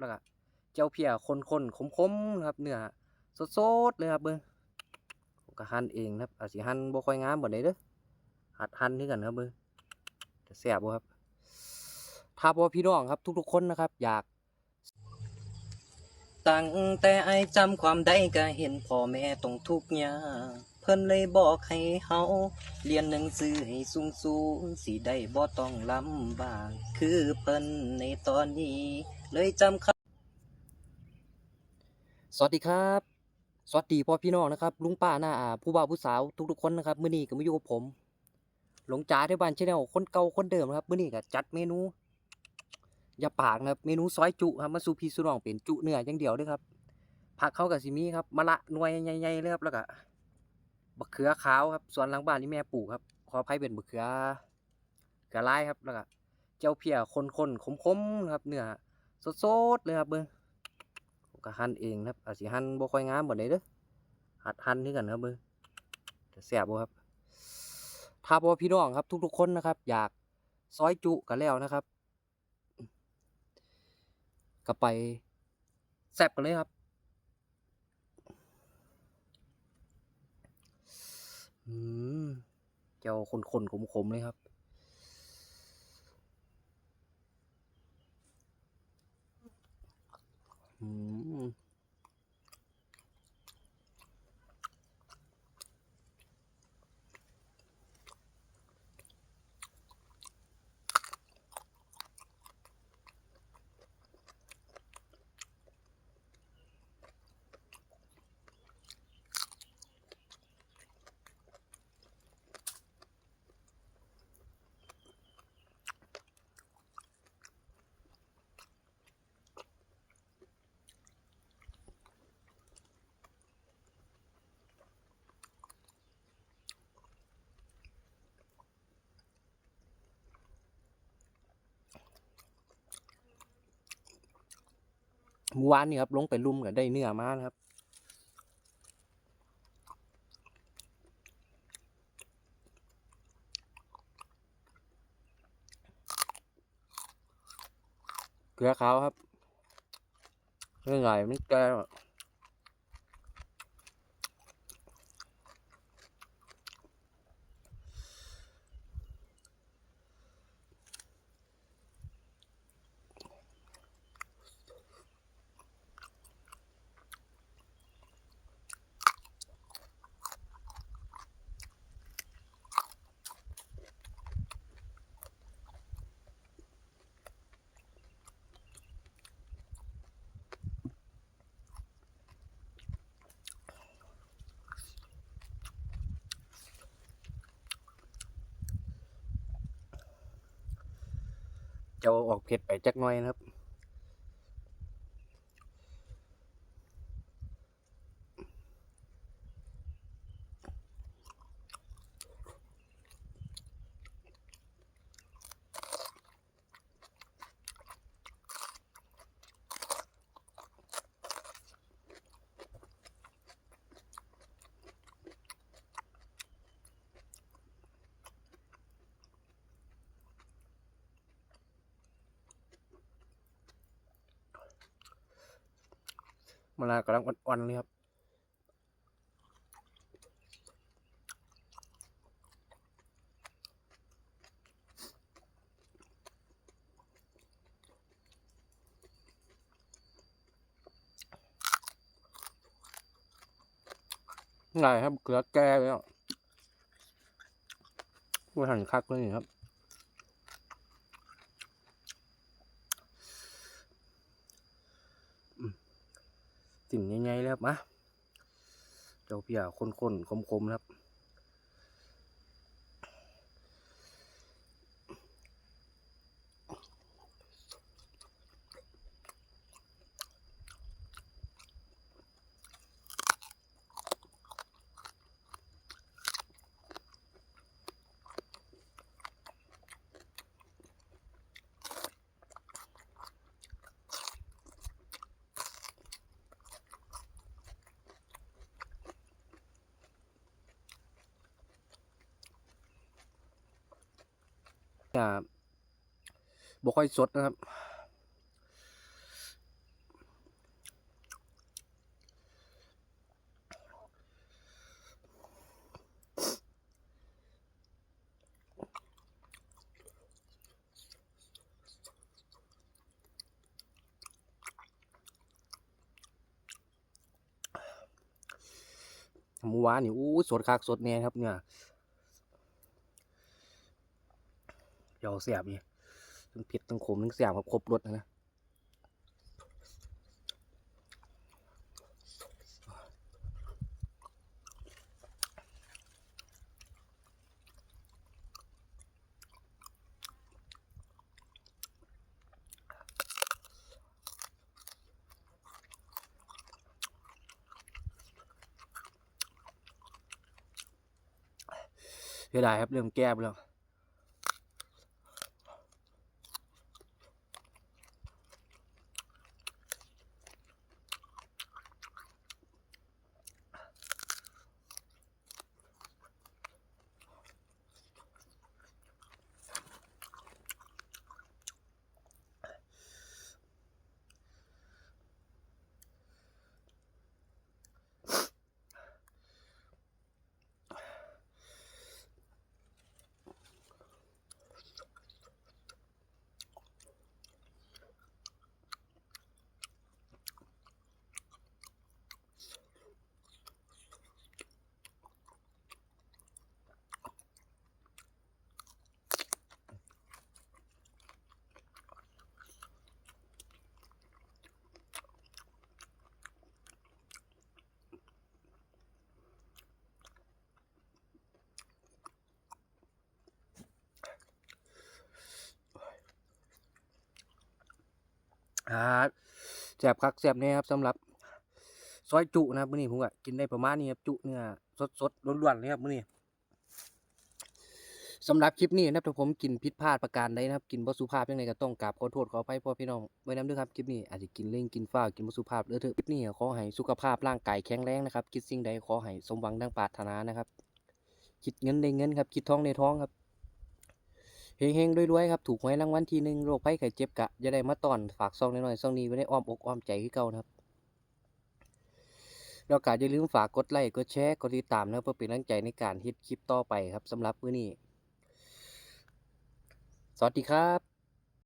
แล้วก็เจ้าเพียคนๆคมๆครับเนื้อสดๆเลยครับเบิ่งผมก็หั่นเองครับอาจสิหั่นบ่ค่อยงามบ่ได้เด้อหัดหั่นคือกันครับเบิ่งจะแซ่บบ่ครับ ถ้าพ่พี่น้องครับ ทุกๆคนนะครับ อยาก ตั้งแต่ไอจำความได้ก็เห็นพ่อแม่ต้องทุกข์ยากเพิ่นเลยบอกให้เฮาเรียนหนังสือให้สูงสูงสิได้บ่ต้องลำบาก คือเพิ่นในตอนนี้ เลยจำค สวัสดีครับ สวัสดีพ่อพี่น้องนะครับ ลุงป้าหน้าอาผู้บ่าวผู้สาวทุกๆคนนะครับมื้อนี้ก็มาอยู่กับผม หลงจ๋าที่บ้านชาแนลคนเก่าคนเดิมนะครับมื้อนี้ก็จัดเมนูอย่าปากนะครับเมนูซอยจุครับมาสู่พี่สู่น้องเป็นจุเนื้ออย่างเดียวเด้วยครับผักเขากับซิมีครับมะละนวยใหญ่ๆเลยครับแล้วก็บักเขือขาวครับส่วนหลังบ้านนี่แม่ปลูกครับขออภัยเป็นบักเขือเขือลายครับแล้วก็เจ้าเพียคนๆคมๆนะครับเนื้อสดๆเลยครับเบิ่ง ก็หั่นเองนะครับอาจสิหั่นบ่ค่อยงามบ่ได้เด้อหัดหั่นคือกันครับเบิ่งจะแซ่บบ่ครับถ้าพ่อพี่น้องครับ ทุกๆคนนะครับ อยากซอยจุกันแล้วนะครับก็ไปแซบกันเลยครับอืมเจ้าคนคนขมขมๆเลยครับ อืม เมื่อวานนี่ครับลงไปลุ่มกับได้เนื้อมานะครับเกลือขาวครับเรื่องไรมันแก่ จะอออกเผ็ดไปจักหน่อยนะครับ มะนาวกำลังอ่อนๆเลยครับไงครับเกลือแก้เลยอะว่าหั่นคักเลยนี่ครับ สิ่งง่ายๆเลยครับมาเจ้าเพียคนๆคมๆครับ จะบ่ค่อยสดนะครับ หมูหวานนี่อู้สดคักสดแน่ครับเนี่ย ยาวเดี๋ยบนี่ทั้งเผ็ดทั้งขมทั้งแสบครับครบรสนะนะเสียดายครับเริ่มแก้ไปแล้ว ครับแซ่บคักแซ่บแน่ครับสำหรับซอยจุนะครับมื้อนี้ผมก็กินได้ประมาณนี้ครับจุเนื้อสดๆล้วนๆเลยครับมื้อนี้สำหรับคลิปนี้นะครับถ้าผมกินผิดพลาดประการใดนะครับกินบ่สุภาพจังไดก็ต้องกราบขอโทษขออภัยพ่อพี่น้องไว้นำด้วยครับคลิปนี้อาจจะกินเล่งกินฟ้ากินบ่สุภาพเด้อเถอะคลิปนี้ขอให้สุขภาพร่างกายแข็งแรงนะครับคิดสิ่งใดขอให้สมหวังดังปรารถนานะครับคิดเงินได้เงินครับคิดทองได้ทองครับ เฮงๆรวยๆครับถูกหวยรางวัลทีหนึ่งโรคภัยไข้เจ็บกะจะได้มาตอนฝากซองน้อยๆซองนี้ไว้ในอ้อมอกอ้อมใจคือเก่านะครับแล้วก็อย่าลืมฝากกดไลค์กดแชร์กดติดตามนะเพื่อเป็นกำลังใจในการฮิตคลิปต่อไปครับสำหรับมื้อนี้ สวัสดีครับ